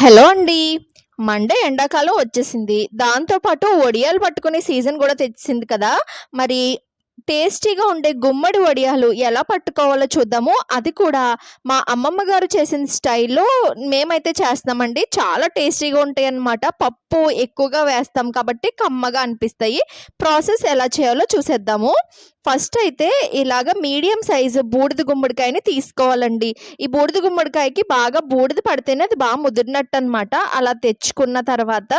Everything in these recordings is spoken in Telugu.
హలో అండి. మండే ఎండాకాలం వచ్చేసింది. దాంతో పాటు వడియాలు పట్టుకునే సీజన్ కూడా తెచ్చింది కదా! మరి టేస్టీగా ఉండే గుమ్మడి వడియాలు ఎలా పట్టుకోవాలో చూద్దాము. అది కూడా మా అమ్మమ్మ గారు చేసిన స్టైల్‌లో మేమైతే చేస్తామండి చాలా టేస్టీగా ఉంటాయన్నమాట. పప్పు ఎక్కువగా వేస్తాం కాబట్టి కమ్మగా అనిపిస్తాయి. ప్రాసెస్ ఎలా చేయాలో చూసేద్దాము. ఫస్ట్ అయితే ఇలాగ మీడియం సైజు బూడిద గుమ్మడికాయని తీసుకోవాలండి. ఈ బూడిద గుమ్మడికాయకి బాగా బూడిద పడితేనే అది బాగా ముదిరినట్టు అనమాట అలా తెచ్చుకున్న తర్వాత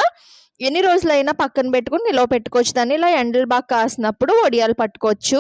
ఎన్ని రోజులైనా పక్కన పెట్టుకొని నిలవ పెట్టుకోవచ్చు దాన్ని. ఇలా ఎండలు బాగా కాసినప్పుడు వడియాలు పట్టుకోవచ్చు.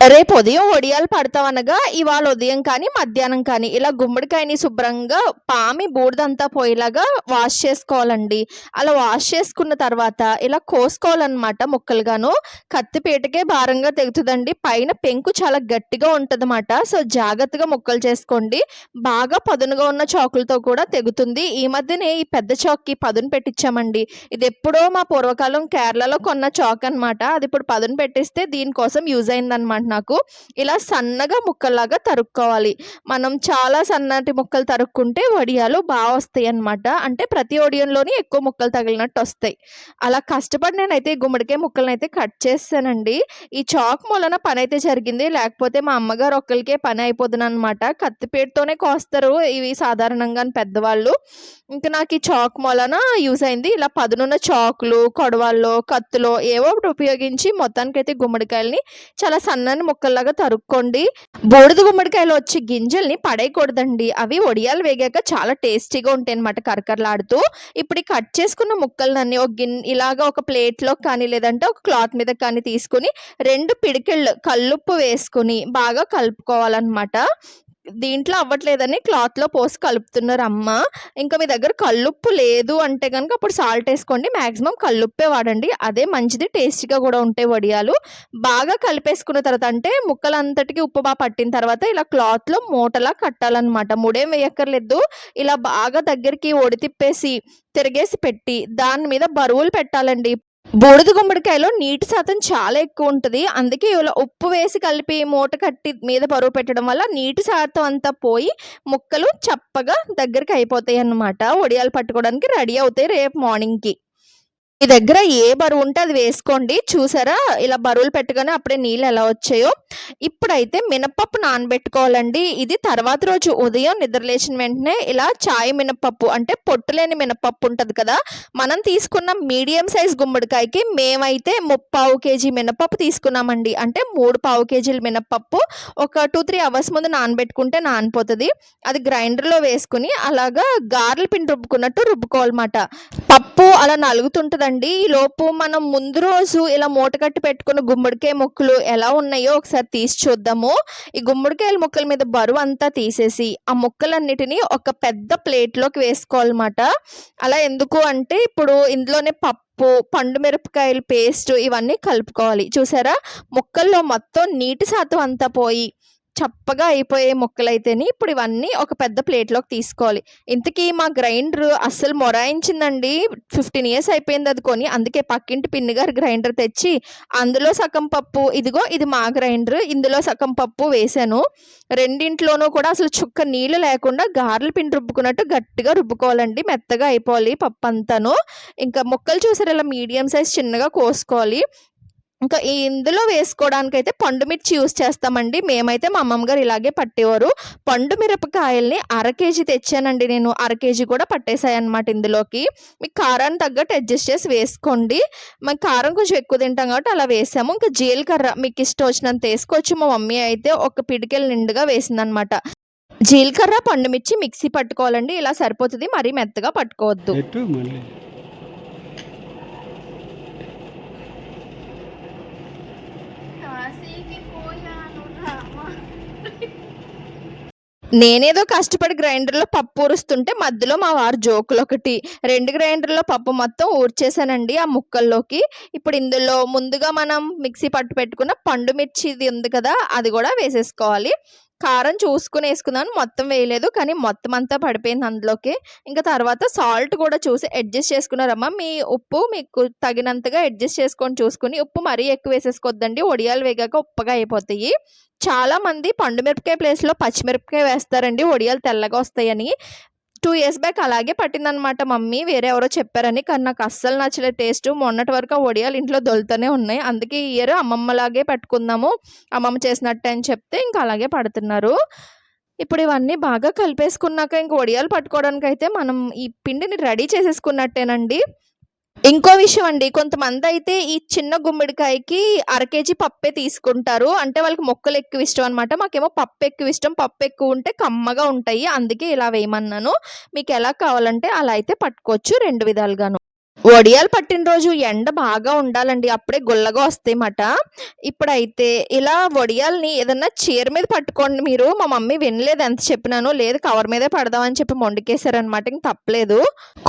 రేపు ఉదయం వడియాలు పడతామనగా ఇవాళ ఉదయం కానీ, మధ్యాహ్నం కానీ ఇలా గుమ్మడికాయని శుభ్రంగా పామి బూడిదంతా పోయేలాగా వాష్ చేసుకోవాలండి. అలా వాష్ చేసుకున్న తర్వాత ఇలా కోసుకోవాలన్నమాట ముక్కలుగాను. కత్తిపీటకే భారంగా తెగుతుందండి పైన పెంకు చాలా గట్టిగా ఉంటుందన్నమాట సో, జాగ్రత్తగా ముక్కలు చేసుకోండి. బాగా పదునుగా ఉన్న చాకులతో కూడా తెగుతుంది. ఈ మధ్యనే ఈ పెద్ద చాక్‌కి పదును పెట్టించామండి ఇది ఎప్పుడో మా పూర్వకాలం కేరళలో కొన్న చౌక్ అనమాట అది ఇప్పుడు పదును పెట్టిస్తే దీనికోసం యూజ్ అయిందనమాట నాకు. ఇలా సన్నగా ముక్కల్లాగా తరుక్కోవాలి. మనం చాలా సన్నటి ముక్కలు తరుక్కుంటే వడియాలు బాగా వస్తాయి అనమాట అంటే ప్రతి వడియంలోని ఎక్కువ ముక్కలు తగిలినట్టు వస్తాయి అలా కష్టపడి నేనైతే గుమ్మడికాయ గుమ్మడికాయ ముక్కలనైతే కట్ చేస్తానండి ఈ చాక్ మూలన పనైతే జరిగింది. లేకపోతే మా అమ్మగారు ఒక్కరికే పని అయిపోతుంది అనమాట కత్తిపేటతోనే కోస్తారు ఇవి సాధారణంగా పెద్దవాళ్ళు. ఇంకా నాకు ఈ చాక్ మూలన యూజ్ అయింది. ఇలా పదునున్న చాకులు, కొడవల్లో, కత్తులో ఏవో ఒకటి ఉపయోగించి మొత్తానికైతే గుమ్మడికాయలని చాలా సన్న సన్నని ముక్కల్లాగా తరుక్కోండి. బూడిద గుమ్మడికాయలో వచ్చే గింజల్ని పడేయకూడదండి. అవి వడియాలు వేగాక చాలా టేస్టీగా ఉంటాయి అనమాట కరకరలాడుతూ. ఇప్పుడు కట్ చేసుకున్న ముక్కలనన్నీ ఒక గిన్ ఇలాగ ఒక ప్లేట్‌లోకి కానీ, లేదంటే ఒక క్లాత్ మీద కానీ తీసుకొని 2 పిడికిళ్ళు కల్లుప్పు వేసుకొని బాగా కలుపుకోవాలన్నమాట దీంట్లో అవ్వట్లేదని క్లాత్‌లో పోసి కలుపుతున్నారు అమ్మ. ఇంకా మీ దగ్గర కల్లుప్పు లేదు అంటే కనుక అప్పుడు సాల్ట్ వేసుకోండి మాక్సిమం కల్లుప్పే వాడండి. అదే మంచిది. టేస్టీగా కూడా ఉంటాయి వడియాలు. బాగా కలిపేసుకున్న తర్వాత అంటే ముక్కలంతటికి ఉప్పు బాగా పట్టిన తర్వాత ఇలా క్లాత్‌లో మూటలా కట్టాలన్నమాట ముడేం వేయక్కర్లేదు. ఇలా బాగా దగ్గరికి ఒడి తిప్పేసి, పెట్టి దాని మీద బరువులు పెట్టాలండి. బూడిద గుమ్మడికాయలో నీటి శాతం చాలా ఎక్కువ ఉంటుంది అందుకే ఇలా ఉప్పు వేసి కలిపి మూట కట్టి మీద బరువు పెట్టడం వల్ల నీటి శాతం అంతా పోయి ముక్కలు చప్పగా దగ్గరికి అయిపోతాయన్నమాట. వడియాలు పట్టుకోవడానికి రెడీ అవుతాయి రేపు మార్నింగ్‌కి. మీ దగ్గర ఏ బరువు ఉంటే అది వేసుకోండి. చూసారా ఇలా బరువులు పెట్టుకొని అప్పుడే నీళ్ళు ఎలా వచ్చాయో. ఇప్పుడైతే మినపప్పు నానబెట్టుకోవాలండి. ఇది తర్వాత రోజు ఉదయం నిద్రలేచిన వెంటనే ఇలా చాయ్ మినపప్పు అంటే పొట్టు లేని మినపప్పు ఉంటుంది కదా! మనం తీసుకున్న మీడియం సైజ్ గుమ్మడికాయకి మేమైతే ముప్పావు కేజీ మినపప్పు తీసుకున్నామండి. అంటే మూడు పావు కేజీల మినపప్పు ఒక 2, 3 అవర్స్ ముందు నానబెట్టుకుంటే నానిపోతుంది అది గ్రైండర్‌లో వేసుకుని అలాగా గార్ల పిండి రుబ్బుకున్నట్టు రుబ్బుకోవాలన్నమాట పప్పు అలా అండి ఈ లోపు మనం ముందు రోజు ఇలా మూటకట్టి పెట్టుకున్న గుమ్మడికాయ ముక్కలు ఎలా ఉన్నాయో ఒకసారి తీసి చూద్దాము. ఈ గుమ్మడికాయల ముక్కల మీద బరువు అంతా తీసేసి, ఆ ముక్కలన్నిటిని ఒక పెద్ద ప్లేట్‌లోకి వేసుకోవాలన్నమాట అలా ఎందుకు అంటే ఇప్పుడు ఇందులోనే పప్పు, పండు మిరపకాయల పేస్ట్ ఇవన్నీ కలుపుకోవాలి. చూసారా? ముక్కల్లో మొత్తం నీటి శాతం అంతా పోయి చప్పగా అయిపోయే ముక్కలైతేని ఇప్పుడు ఇవన్నీ ఒక పెద్ద ప్లేట్‌లోకి తీసుకోవాలి. ఇంతకీ మా గ్రైండర్ అస్సలు మొరాయించిందండి. 15 ఇయర్స్ అయిపోయింది అది కొని. అందుకే పక్కింటి పిన్ని గారు గ్రైండర్ తెచ్చి అందులో సగం పప్పు ఇదిగో ఇది మా గ్రైండర్. ఇందులో సగం పప్పు వేశాను. రెండింట్లోనూ కూడా అసలు చుక్క నీళ్ళు లేకుండా గారెల పిండి రుబ్బుకున్నట్టు గట్టిగా రుబ్బుకోవాలండి. మెత్తగా అయిపోవాలి పప్పు అంతాను ఇంకా ముక్కలు చూసారు ఇలా మీడియం సైజ్ చిన్నగా కోసుకోవాలి. ఇంకా ఇందులో వేసుకోవడానికైతే పండు మిర్చి యూజ్ చేస్తామండి. మేమైతే మా అమ్మమ్మ గారు ఇలాగే పట్టేవారు. పండు మిరపకాయల్ని అర కేజీ తెచ్చానండి నేను. అర కేజీ కూడా పట్టేశాయన్నమాట ఇందులోకి. మీకు కారాన్ని తగ్గట్టు అడ్జస్ట్ చేసి వేసుకోండి. మేము కారం కొంచెం ఎక్కువ తింటాం కాబట్టి అలా వేసాము. ఇంకా జీలకర్ర మీకు ఇష్టం వచ్చినంత వేసుకోవచ్చు మా మమ్మీ అయితే ఒక పిడికెలు నిండుగా వేసిందనమాట. జీలకర్ర, పండు మిర్చి మిక్సీ పట్టుకోవాలండి. ఇలా సరిపోతుంది మరీ మెత్తగా పట్టుకోవద్దు. నేనేదో కష్టపడి గ్రైండర్‌లో పప్పు ఊరుస్తుంటే మధ్యలో మా వారు జోకులు ఒకటి రెండు గ్రైండర్‌లో పప్పు మొత్తం ఊర్చేసానండి ఆ ముక్కల్లోకి. ఇప్పుడు ఇందులో ముందుగా మనం మిక్సీ పట్టు పెట్టుకున్న పండు మిర్చిది ఉంది కదా! అది కూడా వేసేసుకోవాలి. కారం చూసుకుని వేసుకున్నాను మొత్తం వేయలేదు. కానీ మొత్తం అంతా పడిపోయింది అందులోకి. ఇంకా తర్వాత సాల్ట్ కూడా చూసి అడ్జస్ట్ చేసుకున్నారమ్మా మీ ఉప్పు మీకు తగినంతగా అడ్జస్ట్ చేసుకొని చూసుకుని ఉప్పు మరీ ఎక్కువ వేసేసుకోవద్దండి. వడియాలు వేగాక ఉప్పగా అయిపోతాయి. చాలామంది పండు మిరపకాయ ప్లేస్‌లో పచ్చిమిరపకాయ వేస్తారండి వడియాలు తెల్లగా వస్తాయని. టూ ఇయర్స్ బ్యాక్ అలాగే పట్టిందనమాట మమ్మీ. వేరే ఎవరో చెప్పారని. కానీ నాకు అస్సలు నచ్చలే టేస్ట్ మొన్నటి వరకు ఆ వడియాలు ఇంట్లో దొలుతూనే ఉన్నాయి. అందుకే ఈ ఇయర్ అమ్మమ్మలాగే పెట్టుకుందాము. అమ్మమ్మ చేసినట్టే అని చెప్తే ఇంకా అలాగే పడుతున్నారు. ఇప్పుడు ఇవన్నీ బాగా కలిపేసుకున్నాక ఇంక వడియాలు పట్టుకోవడానికి అయితే మనం ఈ పిండిని రెడీ చేసేసుకున్నట్టేనండి. ఇంకో విషయం అండి. కొంతమంది అయితే ఈ చిన్న గుమ్మడికాయకి అర కేజీ పప్పే తీసుకుంటారు. అంటే వాళ్ళకి మొక్కలు ఎక్కువ ఇష్టం అనమాట మాకేమో పప్పు ఎక్కువ ఇష్టం. పప్పు ఎక్కువ ఉంటే కమ్మగా ఉంటాయి. అందుకే ఇలా వేయమన్నాను. మీకు ఎలా కావాలంటే అలా అయితే పట్టుకోవచ్చు. రెండు విధాలుగాను. వడియాలు పట్టిన రోజు ఎండ బాగా ఉండాలండి. అప్పుడే గుల్లగా వస్తాయన్నమాట. ఇప్పుడైతే ఇలా వడియాల్ని ఏదన్నా చీర మీద పట్టుకోండి మీరు. మా మమ్మీ వినలేదు ఎంత చెప్పినాను. లేదు కవర్ మీదే పడదామని చెప్పి మొండికేశారనమాట ఇంక తప్పలేదు.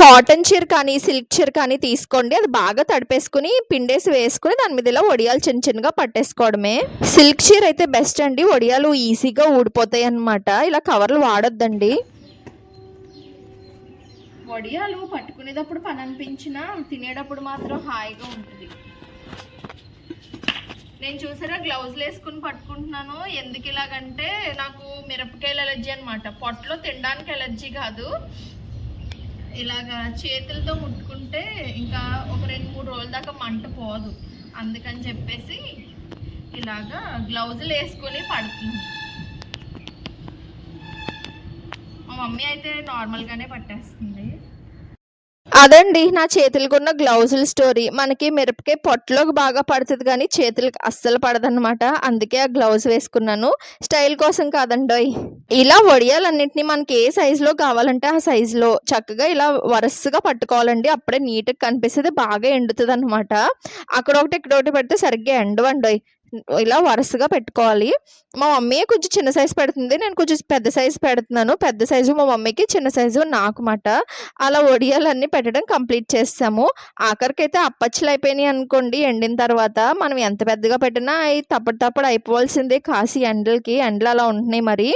కాటన్ చీర కానీ సిల్క్ చీర కానీ తీసుకోండి. అది బాగా తడిపేసుకుని పిండేసి వేసుకుని దాని మీద ఇలా వడియాలు చిన్న చిన్నగా పట్టేసుకోవడమే. సిల్క్ చీర అయితే బెస్ట్ అండి. వడియాలు ఈజీగా ఊడిపోతాయి అన్నమాట ఇలా కవర్లు వాడొద్దండి. వడియాలు పట్టుకునేటప్పుడు పని అనిపించినా తినేటప్పుడు మాత్రం హాయిగా ఉంటుంది. నేను చూసారా గ్లౌజులు వేసుకుని పట్టుకుంటున్నాను. ఎందుకు ఇలాగంటే నాకు మిరపకాయలు ఎలర్జీ అనమాట పొట్టలో తినడానికి ఎలర్జీ కాదు. ఇలాగా చేతులతో ముట్టుకుంటే ఇంకా ఒక రెండు మూడు రోజుల దాకా మంట పోదు. అందుకని చెప్పేసి ఇలాగా గ్లౌజులు వేసుకొని పడుతుంది మమ్మీ అయితే నార్మల్గానే పట్టేస్తుంది. అదండి నా చేతులకు ఉన్న గ్లౌజుల స్టోరీ. మనకి మిరపకాయ పొట్టలోకి బాగా పడుతుంది కానీ చేతులకు అస్సలు పడదన్నమాట. అందుకే ఆ గ్లౌజ్ వేసుకున్నాను. స్టైల్ కోసం కాదండోయ్. ఇలా వడియాలన్నింటినీ మనకి ఏ సైజులో కావాలంటే ఆ సైజులో చక్కగా ఇలా వరుసగా పట్టుకోవాలండి. అప్పుడే నీట్గా కనిపిస్తుంది బాగా ఎండుతుంది అనమాట అక్కడ ఒకటి ఇక్కడ ఒకటి పెడితే సరిగ్గా ఎండవండోయ్. ఇలా వరుసగా పెట్టుకోవాలి. మా మమ్మీ కొంచెం చిన్న సైజు పెడుతుంది. నేను కొంచెం పెద్ద సైజు పెడుతున్నాను. పెద్ద సైజు మా మమ్మీకి చిన్న సైజు నాకు మాట అలా ఒడియాలన్నీ పెట్టడం కంప్లీట్ చేస్తాము ఆఖరికైతే అప్పచ్చులు అయిపోయినాయి అనుకోండి. ఎండిన తర్వాత మనం ఎంత పెద్దగా పెట్టినా అవి తప్పటి తప్పడు అయిపోవాల్సిందే కాసి ఎండలకి. ఎండలు అలా ఉంటున్నాయి మరి.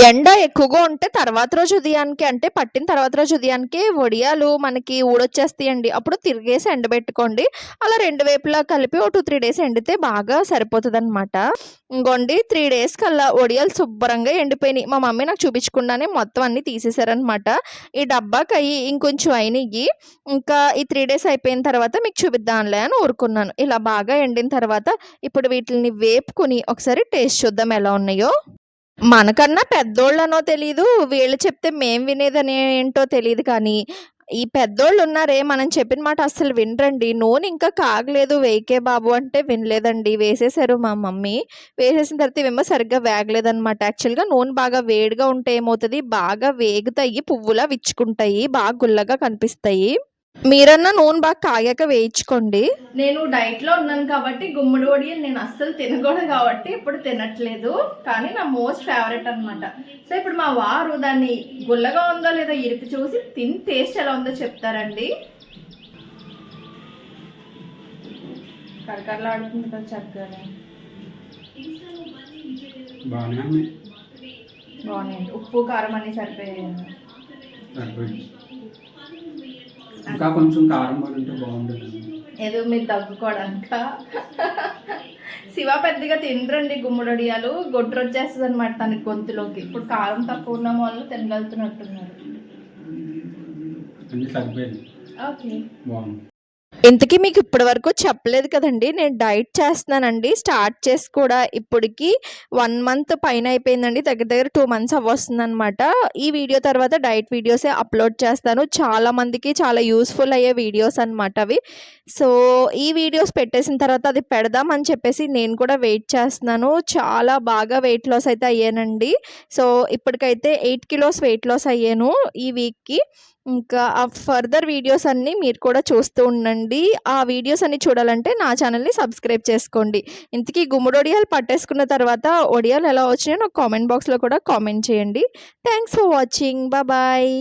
ఎండ ఎక్కువగా ఉంటే తర్వాత రోజు ఉదయానికి అంటే పట్టిన తర్వాత రోజు ఉదయానికి వడియాలు మనకి ఊడొచ్చేస్తాయండి. అప్పుడు తిరిగేసి ఎండబెట్టుకోండి అలా రెండు వైపులా కలిపి ఓ టూ త్రీ డేస్ ఎండితే బాగా సరిపోతుంది అనమాట ఇంకోండి త్రీ డేస్ కల్లా వడియాలు శుభ్రంగా ఎండిపోయినాయి. మా మమ్మీ నాకు చూపించకుండానే మొత్తం అన్ని తీసేశారనమాట ఈ డబ్బాకి అయ్యి ఇంకొంచెం అయినాయి ఇంకా ఈ త్రీ డేస్ అయిపోయిన తర్వాత మీకు చూపిద్దాంలే అని ఊరుకున్నాను. ఇలా బాగా ఎండిన తర్వాత ఇప్పుడు వీటిని వేపుకుని ఒకసారి టేస్ట్ చూద్దాం ఎలా ఉన్నాయో. మనకన్నా పెద్దోళ్ళనో తెలీదు. వీళ్ళు చెప్తే మేం వినేదని ఏంటో తెలియదు కానీ ఈ పెద్దోళ్ళు ఉన్నారే మనం చెప్పిన మాట అస్సలు వినరండి. నూనె ఇంకా కాగలేదు. వేయకే బాబు అంటే వినలేదండి. వేసేసారు మా మమ్మీ. వేసేసిన తర్వాత ఇవేమో సరిగ్గా వేగలేదన్నమాట. యాక్చువల్గా నూనె బాగా వేడిగా ఉంటే ఏమవుతుంది? బాగా వేగుతాయి పువ్వులా విచ్చుకుంటాయి బాగా గుల్లగా కనిపిస్తాయి. మీరన్నా నూనె బాగా కాగాక వేయించుకోండి. నేను డైట్లో ఉన్నాను కాబట్టి గుమ్మడి వడియలు నేను అస్సలు తినకూడదు కాబట్టి ఇప్పుడు తినట్లేదు. కానీ నా మోస్ట్ ఫేవరెట్ అన్నమాట. సో ఇప్పుడు మా వారు దాన్ని గుల్లగా ఉందో లేదో ఇరిపి చూసి తిని టేస్ట్ ఎలా ఉందో చెప్తారండి. కరకరలాడుతుంది కదా చక్కగా. బాగానే ఉంది బాగున్నాయండి. ఉప్పు కారం అన్ని సరిపోయాయి. సరిపోయింది. ఇంకా కొంచెం కారం పడి ఉంటే బాగుంటుంది. ఏదో మీరు దగ్గుకోవడానిక శివ పెద్దగా తినరండి గుమ్మడొడియాలు. గొడ్రు వచ్చేస్తుంది అనమాట తనకి గొంతులోకి. ఇప్పుడు కారం తక్కువ ఉన్న వాళ్ళు తినగలుగుతున్నట్టున్నారు. అన్ని ఓకే. బాగుంది. ఇంతకీ మీకు ఇప్పటి వరకు చెప్పలేదు కదండి నేను డైట్ చేస్తున్నానండి. స్టార్ట్ చేసి కూడా ఇప్పటికి వన్ మంత్ పైన అయిపోయిందండి. దగ్గర దగ్గర టూ మంత్స్ అవ్వస్తుంది అనమాట ఈ వీడియో తర్వాత డైట్ వీడియోసే అప్లోడ్ చేస్తాను. చాలా మందికి చాలా యూస్ఫుల్ అయ్యే వీడియోస్ అనమాట అవి. సో ఈ వీడియోస్ పెట్టేసిన తర్వాత అది పెడదామని చెప్పేసి నేను కూడా వెయిట్ చేస్తున్నాను. చాలా బాగా వెయిట్ లాస్ అయితే అయ్యానండి. సో ఇప్పటికైతే ఎయిట్ కిలోస్ వెయిట్ లాస్ అయ్యాను ఈ వీక్కి. ఇంకా ఆ ఫర్దర్ వీడియోస్ అన్నీ మీరు కూడా చూస్తూ ఉండండి. ఆ వీడియోస్ అన్ని చూడాలంటే నా ఛానల్ని సబ్స్క్రైబ్ చేసుకోండి. ఇంతకీ గుమ్మడి ఒడియాలు పట్టేసుకున్న తర్వాత ఒడియాలు ఎలా వచ్చినాయో నాకు కామెంట్ బాక్స్లో కూడా కామెంట్ చేయండి. Thanks for watching bye